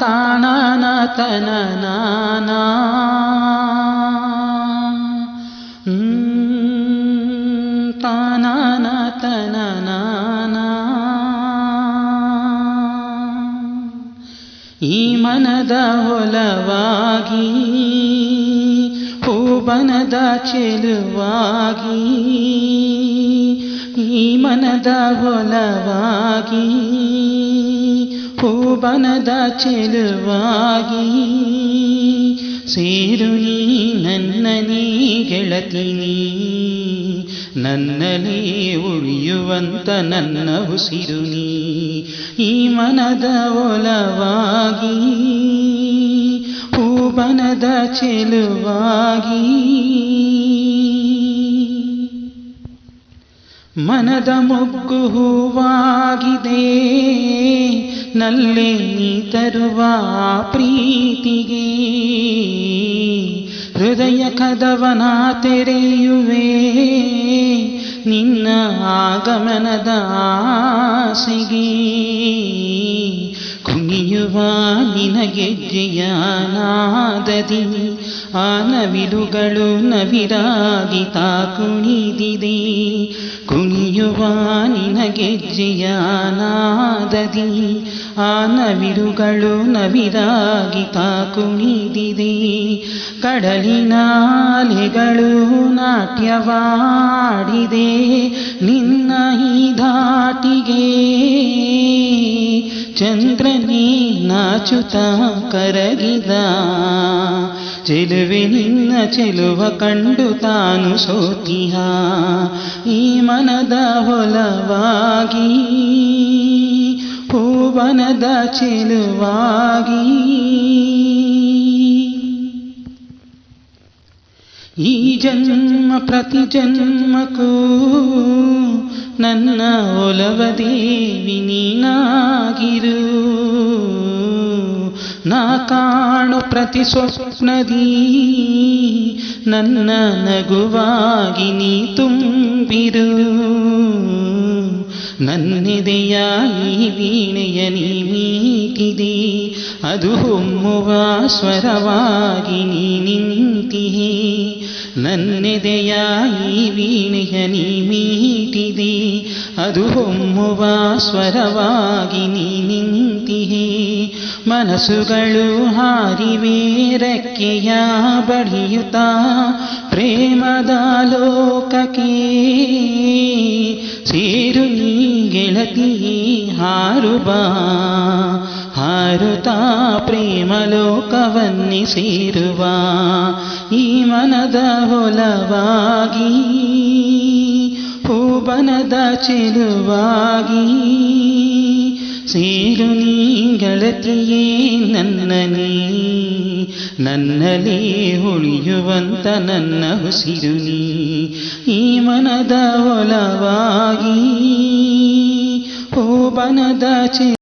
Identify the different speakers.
Speaker 1: ತಾನನ ತನನಾನ ಈ ಮನದ ಹೊಲವಾಗಿ ಹೂಬನದ ಚೆಲುವಾಗಿ ಈ ಮನದ ಹೊಲವಾಗಿ ಹೂಬನದ ಚೆಲುವಾಗಿ ಸೇರು ನೀ ನನ್ನನೇ ಗೆಳತಿನಿ ನನ್ನಲೇ ಉಳಿಯುವಂತ ನನ್ನ ಉಸಿರು ನೀ. ಈ ಮನದ ಒಲವಾಗಿ ಭುವನದ ಚೆಲುವಾಗಿ ಮನದ ಮೊಗ್ಗು ಹೂವಾಗಿದೆ. ನಲ್ಲೆ ತರುವ ಪ್ರೀತಿಗೆ ಹೃದಯ ಕದವನ ತೆರೆಯುವೆ. ನಿನ್ನ ಆಗಮನದ ಆಸೆಗೆ ಕುಣಿಯುವ ನಿನಗೆಜ್ಜೆಯ ನಾದದಿ ಆ ನವಿಲುಗಳು ನವಿರಾಗಿ ತಾ ಕುಣಿದಿದೆ ಕುಣಿಯುವ ನಿನಗೆಜ್ಜೆಯ ನಾದದಿ ಆ ನವಿರುಗಳು ನವಿರಾಗಿ ಕುಣಿದಿದೆ ಕಡಲಿನ ಅಲೆಗಳು ನಾಟ್ಯವಾಡಿದೆ. ನಿನ್ನ ಈ ಧಾಟಿಗೆ ಚಂದ್ರನೇ ನಾಚುತ ಕರಗಿದ. ಚೆಲುವೆ ನಿನ್ನ ಚೆಲುವ ಕಂಡು ತಾನು ಸೋತಿಹ ಈ ಮನದ ಹೊಲವಾಗಿ ಹೂವನದ ಚೆಲುವಾಗಿ. ಈ ಜನ್ಮ ಪ್ರತಿ ಜನ್ಮಕ್ಕೂ ನನ್ನ ಒಲವ ದೇವಿ ನೀನಾಗಿರು ನಾ ಕಾಣು ಪ್ರತಿ ಸ್ವಪ್ನದಿ, ನನ್ನ ನಗುವಾಗಿ ನೀ ತುಂಬಿರು. ನನ್ನೆದೆಯ ಈ ವೀಣೆಯ ನೀ ಮೀಟಿದೆ ಅದು ಹೊಮ್ಮುವ ಸ್ವರವಾಗಿ ನೀ ನಿಂತಿಹಿ ನನ್ನೆದೆಯ ಈ ವೀಣೆಯ ನೀ ಮೀಟಿದೆ ಅದು ಹೊಮ್ಮುವ ಸ್ವರವಾಗಿ ನೀ ನಿಂತಿಹಿ ಮನಸ್ಸುಗಳು ಹಾರಿವೆ, ರೆಕ್ಕೆಯ ಬಡಿಯುತ್ತಾ, ಪ್ರೇಮದ ಲೋಕಕ್ಕೆ. ಸೇರು ಗೆಳತಿ ಹಾರುಬ ಹಾರುತಾ ಪ್ರೇಮ ಲೋಕವನ್ನಿ ಸೇರುವ. ಈ ಮನದ ಹೊಲವಾಗಿ, ಹೂಬನದ ಚೆಲುವಾಗಿ. ಸೇರು ನೀ ಗೆಳತಿಯೇ, ನನ್ನನೇ. ನನ್ನಲೇ ಉಳಿಯುವಂತ ನನ್ನ ಈ ಮನದ ಓ ಬನದ ಚೆ